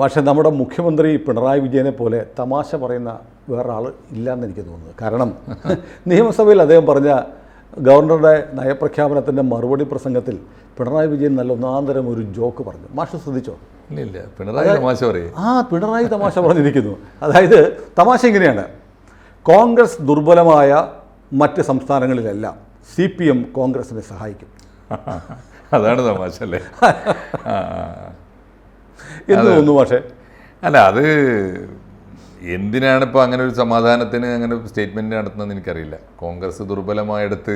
പക്ഷേ നമ്മുടെ മുഖ്യമന്ത്രി പിണറായി വിജയനെ പോലെ തമാശ പറയുന്ന വേറൊരാൾ ഇല്ലയെന്ന് എനിക്ക് തോന്നുന്നു. കാരണം നിയമസഭയിൽ അദ്ദേഹം പറഞ്ഞ ഗവർണറുടെ നയപ്രഖ്യാപനത്തിന്റെ മറുപടി പ്രസംഗത്തിൽ പിണറായി വിജയൻ നല്ല ഒന്നാന്തരം ഒരു ജോക്ക് പറഞ്ഞു. മാഷ് ശ്രദ്ധിച്ചോ? ഇല്ല ഇല്ല. പിണറായി തമാശ പറയും. ആ പിണറായി തമാശ പറഞ്ഞിരിക്കുന്നു. അതായത് തമാശ ഇങ്ങനെയാണ്. കോൺഗ്രസ് ദുർബലമായ മറ്റ് സംസ്ഥാനങ്ങളിലെല്ലാം സി പി എം കോൺഗ്രസിനെ സഹായിക്കും. അതാണ് തമാശ അല്ലേ. എന്ന് തോന്നുന്നു പക്ഷേ അല്ല അത് എന്തിനാണ് ഇപ്പോൾ അങ്ങനെ ഒരു സമാധാനത്തിന് അങ്ങനെ സ്റ്റേറ്റ്മെന്റ് നടത്തുന്നതെന്ന് എനിക്കറിയില്ല. കോൺഗ്രസ് ദുർബലമായെടുത്ത്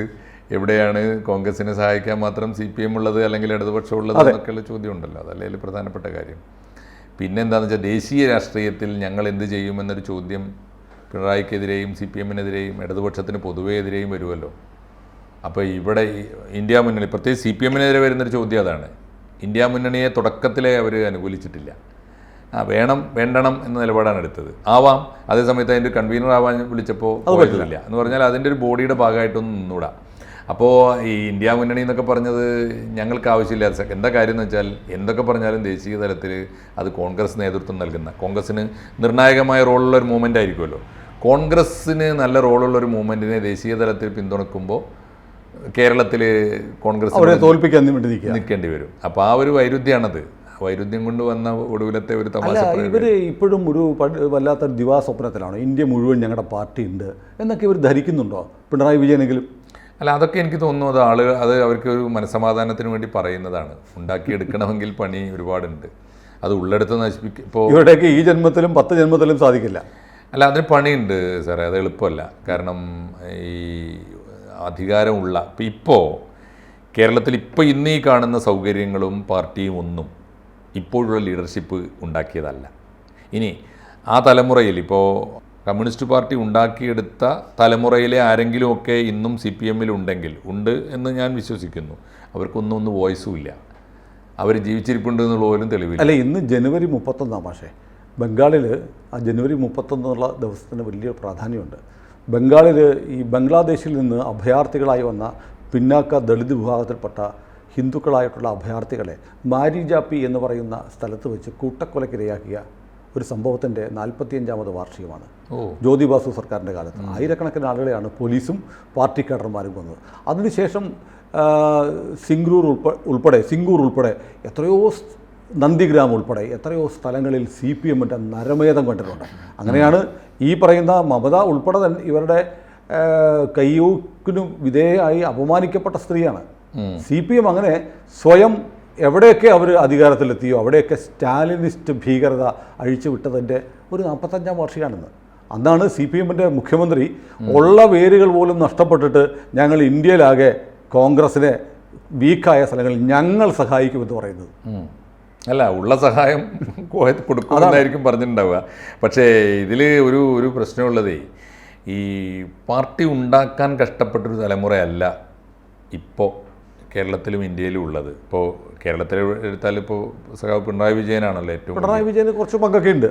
എവിടെയാണ് കോൺഗ്രസിനെ സഹായിക്കാൻ മാത്രം സി പി എം ഉള്ളത് അല്ലെങ്കിൽ ഇടതുപക്ഷം ഉള്ളത് എന്നൊക്കെയുള്ള ചോദ്യം ഉണ്ടല്ലോ അതല്ലേ അതിൽ പ്രധാനപ്പെട്ട കാര്യം. പിന്നെ എന്താണെന്ന് വെച്ചാൽ ദേശീയ രാഷ്ട്രീയത്തിൽ ഞങ്ങൾ എന്ത് ചെയ്യുമെന്നൊരു ചോദ്യം പിണറായിക്കെതിരെയും സി പി എമ്മിനെതിരെയും ഇടതുപക്ഷത്തിന് പൊതുവേ എതിരെയും വരുമല്ലോ അപ്പോൾ ഇവിടെ ഇന്ത്യ മുന്നണി പ്രത്യേകിച്ച് സി പി എമ്മിനെതിരെ വരുന്നൊരു ചോദ്യം അതാണ്. ഇന്ത്യ മുന്നണിയെ തുടക്കത്തിലേ അവർ അനുകൂലിച്ചിട്ടില്ല. ആ വേണം വേണ്ടണം എന്ന നിലപാടാണ് എടുത്തത്. ആവാം. അതേസമയത്ത് അതിന്റെ കൺവീനർ ആവാൻ വിളിച്ചപ്പോൾ പറ്റില്ല. എന്ന് പറഞ്ഞാൽ അതിന്റെ ഒരു ബോഡിയുടെ ഭാഗമായിട്ടൊന്നും നിന്നൂടാ. അപ്പോൾ ഈ ഇന്ത്യ മുന്നണി എന്നൊക്കെ പറഞ്ഞത് ഞങ്ങൾക്ക് ആവശ്യമില്ല. എന്താ കാര്യം എന്ന് വെച്ചാൽ എന്തൊക്കെ പറഞ്ഞാലും ദേശീയ തലത്തിൽ അത് കോൺഗ്രസ് നേതൃത്വം നൽകുന്ന കോൺഗ്രസ്സിന് നിർണായകമായ റോളുള്ള ഒരു മൂവ്മെന്റ് ആയിരിക്കുമല്ലോ. കോൺഗ്രസ്സിന് നല്ല റോളുള്ള ഒരു മൂവ്മെന്റിനെ ദേശീയ തലത്തിൽ പിന്തുണക്കുമ്പോൾ കേരളത്തിൽ കോൺഗ്രസ് അവരെ തോൽപ്പിക്കാൻ വേണ്ടി നിൽക്കേണ്ടി വരും. അപ്പോൾ ആ ഒരു വൈരുദ്ധ്യമാണത് വൈരുദ്ധ്യം കൊണ്ട് വന്ന ഒടുവിലത്തെ ഒരു തമാശ. ഇവർ ഇപ്പോഴും ഒരു വല്ലാത്ത വല്ലാത്ത ദിവാസ്വപ്നത്തിലാണ്. ഇന്ത്യ മുഴുവൻ ഞങ്ങളുടെ പാർട്ടി ഉണ്ട് എന്നൊക്കെ ഇവർ ധരിക്കുന്നുണ്ടോ? പിണറായി വിജയനെങ്കിലും? അല്ല അതൊക്കെ എനിക്ക് തോന്നുന്നു അത് ആളുകൾ അത് അവർക്ക് ഒരു മനസമാധാനത്തിന് വേണ്ടി പറയുന്നതാണ്. ഉണ്ടാക്കിയെടുക്കണമെങ്കിൽ പണി ഒരുപാടുണ്ട്. അത് ഉള്ളെടുത്ത് നശിപ്പിക്കും ഇപ്പോൾ ഇവിടേക്ക് ഈ ജന്മത്തിലും പത്ത് ജന്മത്തിലും സാധിക്കില്ല. അല്ല അതിന് പണിയുണ്ട് സാറേ. അത് എളുപ്പമല്ല. കാരണം ഈ അധികാരമുള്ള ഇപ്പം ഇപ്പോൾ കേരളത്തിൽ ഇപ്പോൾ ഇന്ന് കാണുന്ന സൗകര്യങ്ങളും പാർട്ടിയും ഒന്നും ഇപ്പോഴുള്ള ലീഡർഷിപ്പ് ഉണ്ടാക്കിയതല്ല. ഇനി ആ തലമുറയിൽ ഇപ്പോൾ കമ്മ്യൂണിസ്റ്റ് പാർട്ടി ഉണ്ടാക്കിയെടുത്ത തലമുറയിലെ ആരെങ്കിലുമൊക്കെ ഇന്നും സി പി എമ്മിൽ ഉണ്ടെങ്കിൽ ഉണ്ട് എന്ന് ഞാൻ വിശ്വസിക്കുന്നു. അവർക്കൊന്നും ഒന്ന് വോയിസും ഇല്ല. അവർ ജീവിച്ചിരിപ്പുണ്ട് എന്നുള്ള പോലും തെളിവില്ല. അല്ല ഇന്ന് ജനുവരി മുപ്പത്തൊന്നാം പക്ഷേ ബംഗാളിൽ ആ ജനുവരി മുപ്പത്തൊന്നുള്ള ദിവസത്തിന് വലിയ പ്രാധാന്യമുണ്ട്. ബംഗാളിൽ ഈ ബംഗ്ലാദേശിൽ നിന്ന് അഭയാർത്ഥികളായി വന്ന പിന്നാക്ക ദളിത് വിഭാഗത്തിൽപ്പെട്ട ഹിന്ദുക്കളായിട്ടുള്ള അഭയാർത്ഥികളെ മാരിജാപ്പി എന്ന് പറയുന്ന സ്ഥലത്ത് വെച്ച് കൂട്ടക്കൊലക്കിരയാക്കിയ ഒരു സംഭവത്തിന്റെ നാൽപ്പത്തിയഞ്ചാമത് വാർഷികമാണ്. ജ്യോതി ബാസു സർക്കാരിന്റെ കാലത്ത്. ആയിരക്കണക്കിന് ആളുകളെയാണ് പോലീസും പാർട്ടി കേഡർമാരും കൊന്നത് അതിനുശേഷം സിംഗ്രൂർ ഉൾപ്പെടെ ഉൾപ്പെടെ സിംഗൂർ ഉൾപ്പെടെ എത്രയോ നന്ദിഗ്രാം ഉൾപ്പെടെ എത്രയോ സ്ഥലങ്ങളിൽ സി പി എമ്മിന്റെ നരമേധം കണ്ടിട്ടുണ്ട്. അങ്ങനെയാണ് ഈ പറയുന്ന മമത ഉൾപ്പെടെ തന്നെ ഇവരുടെ കയ്യൂക്കിനും വിധേയമായി അപമാനിക്കപ്പെട്ട സ്ത്രീയാണ്. സി പി എം അങ്ങനെ സ്വയം എവിടെയൊക്കെ അവർ അധികാരത്തിലെത്തിയോ അവിടെയൊക്കെ സ്റ്റാലിനിസ്റ്റ് ഭീകരത അഴിച്ചുവിട്ടതിന്റെ ഒരു നാൽപ്പത്തഞ്ചാം വാർഷികമാണെന്ന് അന്നാണ് സി പി എമ്മിന്റെ മുഖ്യമന്ത്രി ഉള്ള വേരുകൾ പോലും നഷ്ടപ്പെട്ടിട്ട് ഞങ്ങൾ ഇന്ത്യയിലാകെ കോൺഗ്രസിനെ വീക്കായ സ്ഥലങ്ങളിൽ ഞങ്ങൾ സഹായിക്കുമെന്ന് പറയുന്നത്. അല്ല ഉള്ള സഹായം കൊടുക്കുന്നതായിരിക്കും പറഞ്ഞിട്ടുണ്ടാവുക. പക്ഷേ ഇതിൽ ഒരു ഒരു പ്രശ്നമുള്ളതേ ഈ പാർട്ടി ഉണ്ടാക്കാൻ കഷ്ടപ്പെട്ടൊരു തലമുറയല്ല ഇപ്പോൾ കേരളത്തിലും ഇന്ത്യയിലും ഉള്ളത്. ഇപ്പോൾ കേരളത്തിൽ എടുത്താൽ ഇപ്പോൾ സഖാവ് പിണറായി വിജയനാണല്ലോ ഏറ്റവും പിണറായി വിജയന് കുറച്ച് പങ്കൊക്കെ ഉണ്ട്.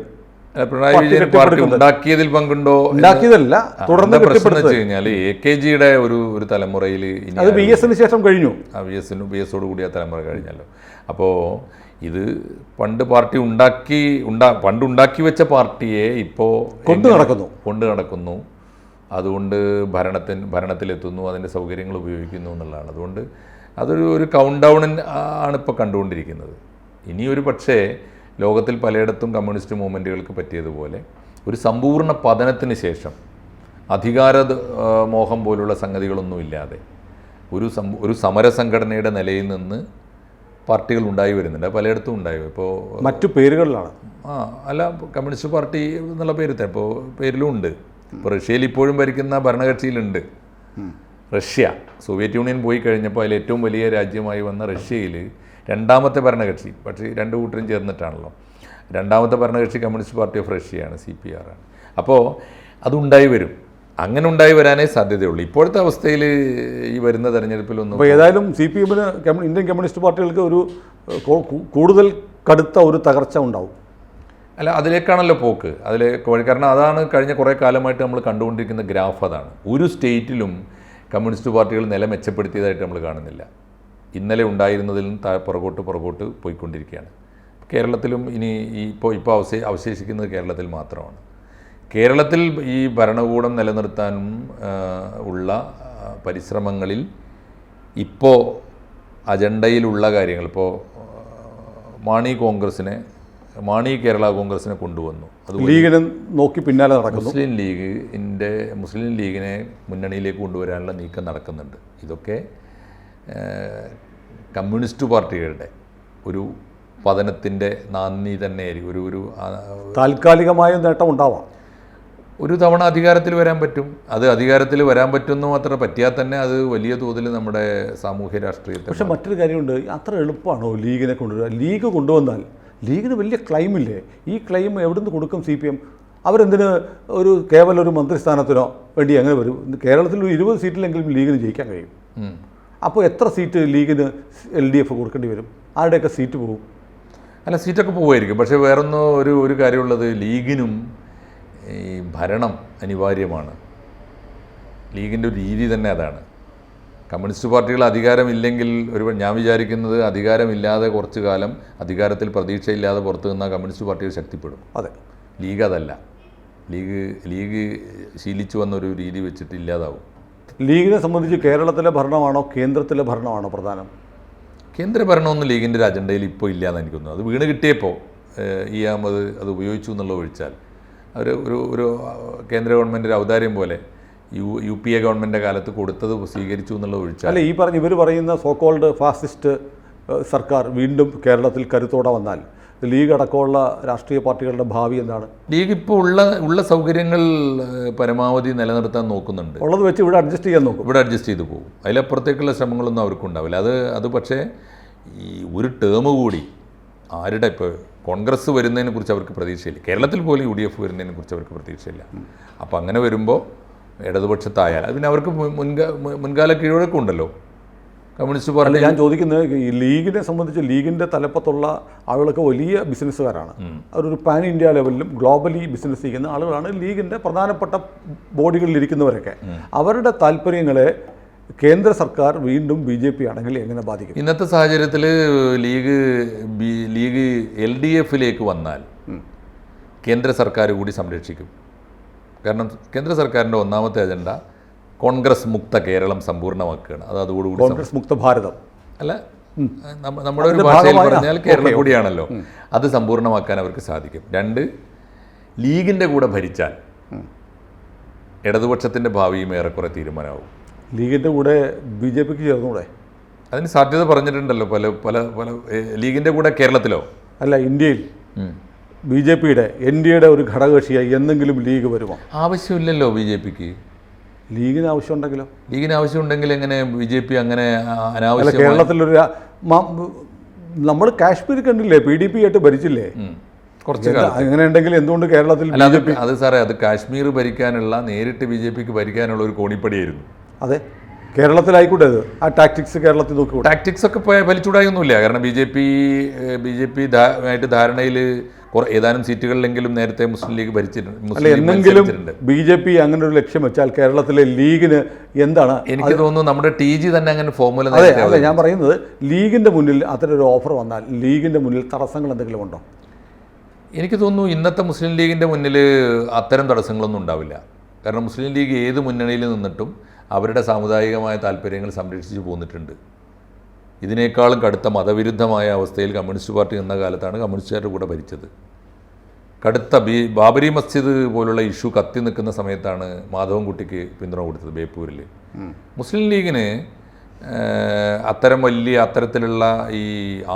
പിണറായി വിജയൻ പാർട്ടി ഉണ്ടാക്കിയതിൽ പങ്കുണ്ടോ ഉണ്ടാക്കിയതല്ല തുടർന്ന് പ്രശ്നം വെച്ച് കഴിഞ്ഞാൽ എ കെ ജിയുടെ ഒരു ഒരു തലമുറയിൽ ഇനി അത് ബി എസിന് ശേഷം കഴിഞ്ഞു. ആ ബി എസിന് ബി എസോട് കൂടി ആ തലമുറ കഴിഞ്ഞല്ലോ. അപ്പോൾ ഇത് പണ്ട് പാർട്ടി ഉണ്ടാക്കി ഉണ്ടാ പണ്ട് ഉണ്ടാക്കി വെച്ച പാർട്ടിയെ ഇപ്പോൾ കൊണ്ടു നടക്കുന്നു. കൊണ്ട് നടക്കുന്നു. അതുകൊണ്ട് ഭരണത്തിന് ഭരണത്തിലെത്തുന്നു അതിന്റെ സൗകര്യങ്ങൾ ഉപയോഗിക്കുന്നു എന്നുള്ളതാണ്. അതുകൊണ്ട് അതൊരു ഒരു കൗണ്ട് ഡൗണിൻ ആണ് ഇപ്പോൾ കണ്ടുകൊണ്ടിരിക്കുന്നത്. ഇനിയൊരു ഒരു പക്ഷേ ലോകത്തിൽ പലയിടത്തും കമ്മ്യൂണിസ്റ്റ് മൂവ്മെന്റുകൾക്ക് പറ്റിയതുപോലെ ഒരു സമ്പൂർണ പതനത്തിന് ശേഷം അധികാര മോഹം പോലുള്ള സംഗതികളൊന്നുമില്ലാതെ ഒരു സം ഒരു സമരസംഘടനയുടെ നിലയിൽ നിന്ന് പാർട്ടികൾ ഉണ്ടായി വരുന്നുണ്ട്. പലയിടത്തും ഉണ്ടായി. ഇപ്പോൾ മറ്റു പേരുകളിലാണ്. ആ അല്ല കമ്മ്യൂണിസ്റ്റ് പാർട്ടി എന്നുള്ള പേര് ഇപ്പോൾ പേരിലും ഉണ്ട്. ഇപ്പോൾ റഷ്യയിൽ ഇപ്പോഴും ഭരിക്കുന്ന ഭരണകക്ഷിയിലുണ്ട്. റഷ്യ. സോവിയറ്റ് യൂണിയൻ പോയി കഴിഞ്ഞപ്പോൾ അതിൽ ഏറ്റവും വലിയ രാജ്യമായി വന്ന റഷ്യയിൽ രണ്ടാമത്തെ ഭരണകക്ഷി. പക്ഷേ രണ്ട് കൂട്ടരും ചേർന്നിട്ടാണല്ലോ. രണ്ടാമത്തെ ഭരണകക്ഷി കമ്മ്യൂണിസ്റ്റ് പാർട്ടി ഓഫ് റഷ്യയാണ് സി പി ആർ ആണ്. അപ്പോൾ അതുണ്ടായി വരും. അങ്ങനെ ഉണ്ടായി വരാനേ സാധ്യതയുള്ളൂ. ഇപ്പോഴത്തെ അവസ്ഥയിൽ ഈ വരുന്ന തെരഞ്ഞെടുപ്പിലൊന്നും അപ്പോൾ ഏതായാലും സി പി എമ്മിന് ഇന്ത്യൻ കമ്മ്യൂണിസ്റ്റ് പാർട്ടികൾക്ക് ഒരു കൂടുതൽ കടുത്ത ഒരു തകർച്ച ഉണ്ടാവും. അല്ല അതിലേക്കാണല്ലോ പോക്ക്. അതിലെ വഴി കാരണം അതാണ് കഴിഞ്ഞ കുറേ കാലമായിട്ട് നമ്മൾ കണ്ടുകൊണ്ടിരിക്കുന്ന ഗ്രാഫ് അതാണ്. ഒരു സ്റ്റേറ്റിലും കമ്മ്യൂണിസ്റ്റ് പാർട്ടികൾ നില മെച്ചപ്പെടുത്തിയതായിട്ട് നമ്മൾ കാണുന്നില്ല. ഇന്നലെ ഉണ്ടായിരുന്നതിൽ നിന്ന് പുറകോട്ട് പുറകോട്ട് പോയിക്കൊണ്ടിരിക്കുകയാണ്. കേരളത്തിലും ഇനി ഇപ്പോൾ ഇപ്പോൾ അവശേ അവശേഷിക്കുന്നത് കേരളത്തിൽ മാത്രമാണ്. കേരളത്തിൽ ഈ ഭരണകൂടം നിലനിർത്താനും ഉള്ള പരിശ്രമങ്ങളിൽ ഇപ്പോൾ അജണ്ടയിലുള്ള കാര്യങ്ങൾ ഇപ്പോൾ മാണി കോൺഗ്രസിനെ മാണി കേരള കോൺഗ്രസിനെ കൊണ്ടുവന്നു. അത് ലീഗിനെ നോക്കി പിന്നാലെ നടക്കുന്നു. മുസ്ലിം ലീഗിന്റെ മുസ്ലിം ലീഗിനെ മുന്നണിയിലേക്ക് കൊണ്ടുവരാനുള്ള നീക്കം നടക്കുന്നുണ്ട്. ഇതൊക്കെ കമ്മ്യൂണിസ്റ്റ് പാർട്ടികളുടെ ഒരു പതനത്തിന്റെ നാന്ദി തന്നെയായിരിക്കും. ഒരു ഒരു താൽക്കാലികമായ നേട്ടം ഉണ്ടാവാം. ഒരു തവണ അധികാരത്തിൽ വരാൻ പറ്റും. അത് അധികാരത്തിൽ വരാൻ പറ്റുമെന്ന് മാത്രം പറ്റിയാൽ തന്നെ അത് വലിയ തോതിൽ നമ്മുടെ സാമൂഹ്യ രാഷ്ട്രീയത്തെ പക്ഷേ മറ്റൊരു കാര്യമുണ്ട്. അത്ര എളുപ്പമാണോ ലീഗിനെ കൊണ്ടുവരിക? ലീഗ് കൊണ്ടുവന്നാൽ ലീഗിന് വലിയ ക്ലെയിമില്ലേ ഈ ക്ലെയിം എവിടുന്ന് കൊടുക്കും സി പി എം അവരെന്തിന് ഒരു കേവലം ഒരു മന്ത്രിസ്ഥാനത്തിനോ വേണ്ടി അങ്ങനെ വരും? കേരളത്തിൽ ഒരു ഇരുപത് സീറ്റിലെങ്കിലും ലീഗിന് ജയിക്കാൻ കഴിയും. അപ്പോൾ എത്ര സീറ്റ് ലീഗിന് എൽ ഡി എഫ് കൊടുക്കേണ്ടി വരും? ആരുടെയൊക്കെ സീറ്റ് പോകും? അല്ല സീറ്റൊക്കെ പോകുമായിരിക്കും. പക്ഷേ വേറൊന്നും ഒരു ഒരു കാര്യമുള്ളത് ലീഗിനും ഈ ഭരണം അനിവാര്യമാണ്. ലീഗിന്റെ ഒരു രീതി തന്നെ അതാണ്. കമ്മ്യൂണിസ്റ്റ് പാർട്ടികൾ അധികാരമില്ലെങ്കിൽ ഒരു ഞാൻ വിചാരിക്കുന്നത് അധികാരമില്ലാതെ കുറച്ചു കാലം അധികാരത്തിൽ പ്രതീക്ഷയില്ലാതെ പുറത്തു നിന്നാൽ കമ്മ്യൂണിസ്റ്റ് പാർട്ടികൾ ശക്തിപ്പെടും. അതെ. ലീഗ് അതല്ല. ലീഗ് ലീഗ് ശീലിച്ചു വന്നൊരു രീതി വെച്ചിട്ട് ഇല്ലാതാവും ലീഗിനെ സംബന്ധിച്ച് കേരളത്തിലെ ഭരണമാണോ കേന്ദ്രത്തിലെ ഭരണമാണോ പ്രധാനം? കേന്ദ്ര ഭരണമൊന്നും ലീഗിന്റെ ഒരു അജണ്ടയിൽ ഇപ്പോൾ ഇല്ല എന്ന് എനിക്ക് തോന്നുന്നു. അത് വീണ് കിട്ടിയപ്പോൾ ഈ അഹമ്മദ് അത് ഉപയോഗിച്ചു എന്നുള്ളത് ഒഴിച്ചാൽ. അവർ ഒരു ഒരു കേന്ദ്ര ഗവൺമെന്റ് ഒരു ഔദാര്യം പോലെ യു യു പി എ ഗവൺമെന്റിന്റെ കാലത്ത് കൊടുത്തത് സ്വീകരിച്ചു എന്നുള്ളത് ഒഴിച്ചാൽ അല്ല ഈ പറഞ്ഞ ഇവർ പറയുന്ന സോക്കോൾഡ് ഫാസിസ്റ്റ് സർക്കാർ വീണ്ടും കേരളത്തിൽ കരുത്തോടെ വന്നാൽ ലീഗ് അടക്കമുള്ള രാഷ്ട്രീയ പാർട്ടികളുടെ ഭാവി എന്താണ്? ലീഗ് ഇപ്പോൾ ഉള്ള ഉള്ള സൗകര്യങ്ങൾ പരമാവധി നിലനിർത്താൻ നോക്കുന്നുണ്ട്. ഉള്ളത് വെച്ച് ഇവിടെ അഡ്ജസ്റ്റ് ചെയ്യാൻ നോക്കും. ഇവിടെ അഡ്ജസ്റ്റ് ചെയ്ത് പോകും. അതിലപ്പുറത്തേക്കുള്ള ശ്രമങ്ങളൊന്നും അവർക്കുണ്ടാവില്ല. അത് അത് പക്ഷേ ഈ ഒരു ടേം കൂടി ആരുടെ ഇപ്പോൾ കോൺഗ്രസ് വരുന്നതിനെ കുറിച്ച് അവർക്ക് പ്രതീക്ഷയില്ല. കേരളത്തിൽ പോലും യു ഡി എഫ് വരുന്നതിനെ കുറിച്ച് അവർക്ക് പ്രതീക്ഷയില്ല. അപ്പോൾ അങ്ങനെ വരുമ്പോൾ ഇടതുപക്ഷത്തായാൽ അത് പിന്നെ അവർക്ക് മുൻ- മുൻകാ മുൻകാല കീഴ്വഴക്കം ഉണ്ടല്ലോ. കമ്മ്യൂണിസ്റ്റ് പാർട്ടി ഞാൻ ചോദിക്കുന്നത് ഈ ലീഗിനെ സംബന്ധിച്ച് ലീഗിന്റെ തലപ്പത്തുള്ള ആളുകളൊക്കെ വലിയ ബിസിനസ്സുകാരാണ്. അവരൊരു പാൻ ഇന്ത്യ ലെവലിലും ഗ്ലോബലി ബിസിനസ് ചെയ്യുന്ന ആളുകളാണ് ലീഗിന്റെ പ്രധാനപ്പെട്ട ബോഡികളിൽ ഇരിക്കുന്നവരൊക്കെ. അവരുടെ താല്പര്യങ്ങളെ കേന്ദ്ര സർക്കാർ വീണ്ടും ബി ജെ പി ആണെങ്കിൽ എങ്ങനെ ബാധിക്കും? ഇന്നത്തെ സാഹചര്യത്തിൽ league B league L D എഫിലേക്ക് വന്നാൽ കേന്ദ്ര സർക്കാർ കൂടി സംരക്ഷിക്കും. കാരണം കേന്ദ്ര സർക്കാരിന്റെ ഒന്നാമത്തെ അജണ്ട കോൺഗ്രസ് മുക്ത കേരളം സമ്പൂർണമാക്കുകയാണ്. അത് അതോടുകൂടി കോൺഗ്രസ് മുക്ത ഭാരതം. അല്ല നമ്മ- നമ്മുടെ ഒരു ഭാഷയിൽ പറഞ്ഞാൽ കേരളം കൂടിയാണല്ലോ. അത് സമ്പൂർണമാക്കാൻ അവർക്ക് സാധിക്കും. രണ്ട് ലീഗിന്റെ കൂടെ ഭരിച്ചാൽ ഇടതുപക്ഷത്തിന്റെ ഭാവിയും ഏറെക്കുറെ തീരുമാനമാവും. ലീഗിന്റെ കൂടെ ബി ജെ പിക്ക് ചേർന്നൂടെ? അതിന് സാധ്യത പറഞ്ഞിട്ടുണ്ടല്ലോ പല പല പല ലീഗിന്റെ കൂടെ കേരളത്തിലോ? അല്ല ഇന്ത്യയിൽ. ബി ജെ പിയുടെ എൻ ഡി എയുടെ ഒരു ഘടകകക്ഷിയായി എന്തെങ്കിലും ലീഗ് വരുമോ? ആവശ്യമില്ലല്ലോ ബി ജെ പിക്ക്. ലീഗിന് ആവശ്യമുണ്ടെങ്കിലോ ലീഗിന് ആവശ്യമുണ്ടെങ്കിൽ എങ്ങനെ ബി ജെ പി അങ്ങനെ അനാവശ്യ കേരളത്തിലൊരു നമ്മൾ കാശ്മീർ കണ്ടില്ലേ പി ഡി പി ആയിട്ട് ഭരിച്ചില്ലേ? കുറച്ച് അങ്ങനെ ഉണ്ടെങ്കിൽ എന്തുകൊണ്ട് കേരളത്തിൽ അത് സാറേ അത് കാശ്മീർ ഭരിക്കാനുള്ള നേരിട്ട് ബി ജെ പിക്ക് ഭരിക്കാനുള്ള ഒരു കോണിപ്പടിയായിരുന്നു. അതെ. കേരളത്തിലായിക്കോട്ടെ അത് ആ ടാക്ടിക്സ് കേരളത്തിൽ നോക്കി ടാക്ടിക്സ് ഒക്കെ പോയ വലിച്ചൂടായൊന്നുമില്ല കാരണം B J P B J P ആയിട്ട് ധാരണയിൽ ഏതാനും സീറ്റുകളിലെങ്കിലും നേരത്തെ മുസ്ലിം ലീഗ് ഭരിച്ചിട്ടുണ്ട് എന്നെങ്കിലും മത്സരിച്ചിട്ടുണ്ട്. ബി ജെ പി അങ്ങനെ ഒരു ലക്ഷ്യം വെച്ചാൽ കേരളത്തിലെ ലീഗിന് എന്താണ് എനിക്ക് തോന്നുന്നു നമ്മുടെ ടി ജി തന്നെ അങ്ങനെ ഫോർമുല അതെ ഞാൻ പറയുന്നത് ലീഗിന്റെ മുന്നിൽ അത്തരൊരു ഓഫർ വന്നാൽ ലീഗിന്റെ മുന്നിൽ തടസ്സങ്ങൾ എന്തെങ്കിലും ഉണ്ടോ? എനിക്ക് തോന്നുന്നു ഇന്നത്തെ മുസ്ലിം ലീഗിന്റെ മുന്നിൽ അത്തരം തടസ്സങ്ങളൊന്നും ഉണ്ടാവില്ല. കാരണം മുസ്ലിം ലീഗ് ഏത് മുന്നണിയിൽ നിന്നിട്ടും അവരുടെ സാമുദായികമായ താല്പര്യങ്ങൾ സംരക്ഷിച്ചു പോന്നിട്ടുണ്ട്. ഇതിനേക്കാളും കടുത്ത മതവിരുദ്ധമായ അവസ്ഥയിൽ കമ്മ്യൂണിസ്റ്റ് പാർട്ടി നിന്ന കാലത്താണ് കമ്മ്യൂണിസ്റ്റുകാരുടെ കൂടെ ഭരിച്ചത്. കടുത്ത ബി ബാബരി മസ്ജിദ് പോലുള്ള ഇഷ്യൂ കത്തി നിൽക്കുന്ന സമയത്താണ് മാധവൻകുട്ടിക്ക് പിന്തുണ കൊടുത്തത് ബേപ്പൂരിൽ മുസ്ലിം ലീഗിന് അത്തരം വലിയ അത്തരത്തിലുള്ള ഈ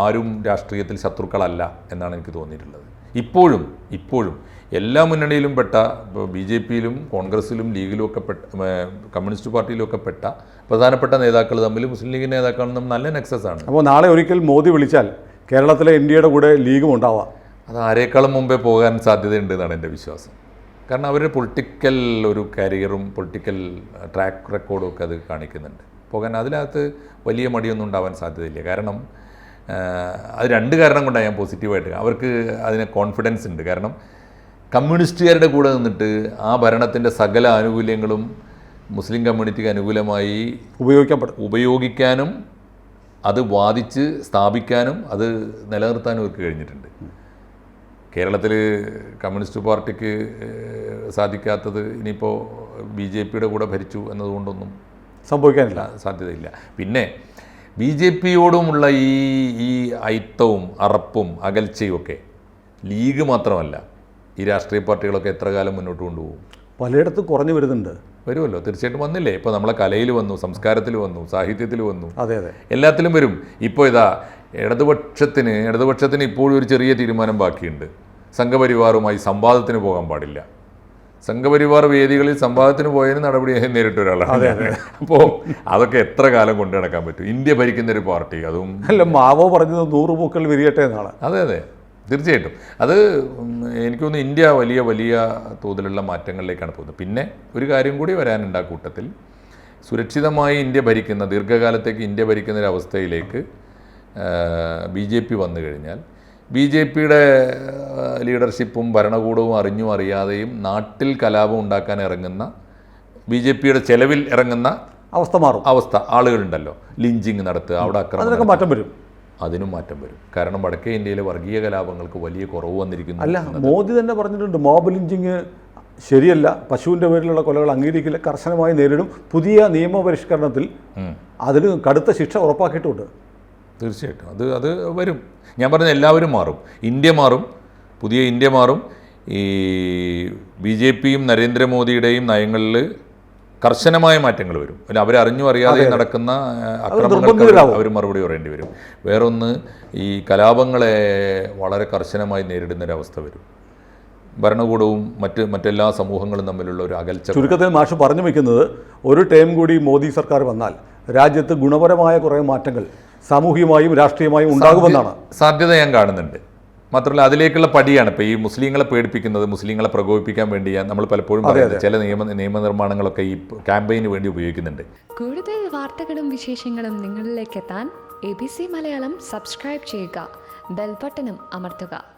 ആരും രാഷ്ട്രീയത്തിൽ ശത്രുക്കളല്ല എന്നാണ് എനിക്ക് തോന്നിയിട്ടുള്ളത്. ഇപ്പോഴും ഇപ്പോഴും എല്ലാ മുന്നണിയിലും പെട്ട ഇപ്പോൾ ബി ജെ പിയിലും കോൺഗ്രസിലും ലീഗിലും ഒക്കെ പെട്ട കമ്മ്യൂണിസ്റ്റ് പാർട്ടിയിലും ഒക്കെ പെട്ട പ്രധാനപ്പെട്ട നേതാക്കൾ തമ്മിൽ മുസ്ലിം ലീഗിന്റെ നേതാക്കളും തമ്മിൽ നല്ല നെക്സസ് ആണ്. അപ്പോൾ നാളെ ഒരിക്കൽ മോദി വിളിച്ചാൽ കേരളത്തിലെ ഇന്ത്യയുടെ കൂടെ ലീഗും ഉണ്ടാവാം. അത് ആരേക്കാളും മുമ്പേ പോകാൻ സാധ്യതയുണ്ട് എന്നാണ് എന്റെ വിശ്വാസം. കാരണം അവരുടെ പൊളിറ്റിക്കൽ ഒരു കരിയറും പൊളിറ്റിക്കൽ ട്രാക്ക് റെക്കോർഡും ഒക്കെ അത് കാണിക്കുന്നുണ്ട്. പോകാൻ അതിനകത്ത് വലിയ മടിയൊന്നും ഉണ്ടാവാൻ സാധ്യതയില്ല. കാരണം അത് രണ്ട് കാരണം കൊണ്ടാണ് ഞാൻ പോസിറ്റീവായിട്ട് അവർക്ക് അതിന് കോൺഫിഡൻസ് ഉണ്ട്. കാരണം കമ്മ്യൂണിസ്റ്റുകാരുടെ കൂടെ നിന്നിട്ട് ആ ഭരണത്തിന്റെ സകല ആനുകൂല്യങ്ങളും മുസ്ലിം കമ്മ്യൂണിറ്റിക്ക് അനുകൂലമായി ഉപയോഗിക്കപ്പെടും. ഉപയോഗിക്കാനും അത് വാദിച്ച് സ്ഥാപിക്കാനും അത് നിലനിർത്താനും അവർക്ക് കഴിഞ്ഞിട്ടുണ്ട്. കേരളത്തിൽ കമ്മ്യൂണിസ്റ്റ് പാർട്ടിക്ക് സാധിക്കാത്തത് ഇനിയിപ്പോൾ ബി ജെ പിയുടെ കൂടെ ഭരിച്ചു എന്നതുകൊണ്ടൊന്നും സംഭവിക്കാനില്ല. സാധ്യതയില്ല. പിന്നെ ബി ജെ പിയോടുമുള്ള ഈ ഈ അയിത്തവും അറപ്പും അകൽച്ചയും ഒക്കെ ലീഗ് മാത്രമല്ല ഈ രാഷ്ട്രീയ പാർട്ടികളൊക്കെ എത്ര കാലം മുന്നോട്ട് കൊണ്ടുപോകും? പലയിടത്തും കുറഞ്ഞു വരുന്നുണ്ട്. വരുമല്ലോ. തീർച്ചയായിട്ടും വന്നില്ലേ? ഇപ്പോൾ നമ്മളെ കലയിൽ വന്നു സംസ്കാരത്തിൽ വന്നു സാഹിത്യത്തിൽ വന്നു. അതെ അതെ. എല്ലാത്തിലും വരും. ഇപ്പോൾ ഇതാ ഇടതുപക്ഷത്തിന് ഇടതുപക്ഷത്തിന് ഇപ്പോഴും ഒരു ചെറിയ തീരുമാനം ബാക്കിയുണ്ട്. സംഘപരിവാറുമായി സംവാദത്തിന് പോകാൻ പാടില്ല. സംഘപരിവാർ വേദികളിൽ സംവാദത്തിന് പോയതിന് നടപടി നേരിട്ട ഒരാളാണ് അപ്പോൾ അതൊക്കെ എത്ര കാലം കൊണ്ടു നടക്കാൻ പറ്റും? ഇന്ത്യ ഭരിക്കുന്ന ഒരു പാർട്ടി അതും അല്ല മാവോ പറഞ്ഞത് നൂറ് പൂക്കൾ വിരിയട്ടെ എന്നാണ്. അതെ അതെ. തീർച്ചയായിട്ടും. അത് എനിക്ക് തോന്നുന്നു ഇന്ത്യ വലിയ വലിയ തോതിലുള്ള മാറ്റങ്ങളിലേക്കാണ് പോകുന്നത്. പിന്നെ ഒരു കാര്യം കൂടി വരാനുണ്ട് ആ കൂട്ടത്തിൽ. സുരക്ഷിതമായി ഇന്ത്യ ഭരിക്കുന്ന ദീർഘകാലത്തേക്ക് ഇന്ത്യ ഭരിക്കുന്ന ഒരു അവസ്ഥയിലേക്ക് ബി ജെ പി വന്നു കഴിഞ്ഞാൽ ബി ജെ പിയുടെ ലീഡർഷിപ്പും ഭരണകൂടവും അറിഞ്ഞും അറിയാതെയും നാട്ടിൽ കലാപം ഉണ്ടാക്കാൻ ഇറങ്ങുന്ന ബി ജെ പിയുടെ ചെലവിൽ ഇറങ്ങുന്ന അവസ്ഥ മാറും. അവസ്ഥ ആളുകളുണ്ടല്ലോ. ലിഞ്ചിങ് നടത്തുക അവിടെ അക്രമം മാറ്റം വരും. അതിനും മാറ്റം വരും. കാരണം വടക്കേ ഇന്ത്യയിലെ വർഗീയ കലാപങ്ങൾക്ക് വലിയ കുറവ് വന്നിരിക്കുന്നു അല്ല മോദി തന്നെ പറഞ്ഞിട്ടുണ്ട് മോബ് ലിഞ്ചിങ് ശരിയല്ല പശുവിന്റെ പേരിലുള്ള കൊലകൾ അംഗീകരിക്കില്ല കർശനമായി നേരിടും. പുതിയ നിയമപരിഷ്കരണത്തിൽ. അതിന് കടുത്ത ശിക്ഷ ഉറപ്പാക്കിയിട്ടുണ്ട്. തീർച്ചയായിട്ടും. അത് അത് വരും. ഞാൻ പറഞ്ഞ എല്ലാവരും മാറും. ഇന്ത്യ മാറും പുതിയ ഇന്ത്യ മാറും. ഈ ബി ജെ പിയും നരേന്ദ്രമോദിയുടെയും നയങ്ങളിൽ കർശനമായ മാറ്റങ്ങൾ വരും. അല്ല അവരറിഞ്ഞു അറിയാതെ നടക്കുന്ന അക്രമങ്ങൾക്ക് അവർ മറുപടി പറയേണ്ടി വരും. വേറൊന്ന് ഈ കലാപങ്ങളെ വളരെ കർശനമായി നേരിടുന്ന ഒരു അവസ്ഥ വരും. ഭരണകൂടവും മറ്റ് മറ്റെല്ലാ സമൂഹങ്ങളും തമ്മിലുള്ള ഒരു അകൽച്ച ചുരുക്കത്തിൽ മാഷ് പറഞ്ഞു വയ്ക്കുന്നത് ഒരു ടൈം കൂടി മോദി സർക്കാർ വന്നാൽ രാജ്യത്ത് ഗുണപരമായ കുറേ മാറ്റങ്ങൾ സാമൂഹികമായും രാഷ്ട്രീയമായും ഉണ്ടാകുമെന്നാണ്. സാധ്യത ഞാൻ കാണുന്നുണ്ട്. മാത്രമല്ല അതിലേക്കുള്ള പടിയാണ്. ഇപ്പോൾ ഈ മുസ്ലിങ്ങളെ പേടിപ്പിക്കുന്നത് മുസ്ലിങ്ങളെ പ്രകോപിപ്പിക്കാൻ വേണ്ടിയാണ് നമ്മൾ പലപ്പോഴും പറയുന്നത്. ചില നിയമ നിയമനിർമ്മാണങ്ങളൊക്കെ ഈ ക്യാമ്പയിന് വേണ്ടി ഉപയോഗിക്കുന്നുണ്ട്. കൂടുതൽ വാർത്തകളും വിശേഷങ്ങളും നിങ്ങളിലേക്ക് എത്താൻ A B C Malayalam subscribe ചെയ്യുക. ബെൽബട്ടനും അമർത്തുക.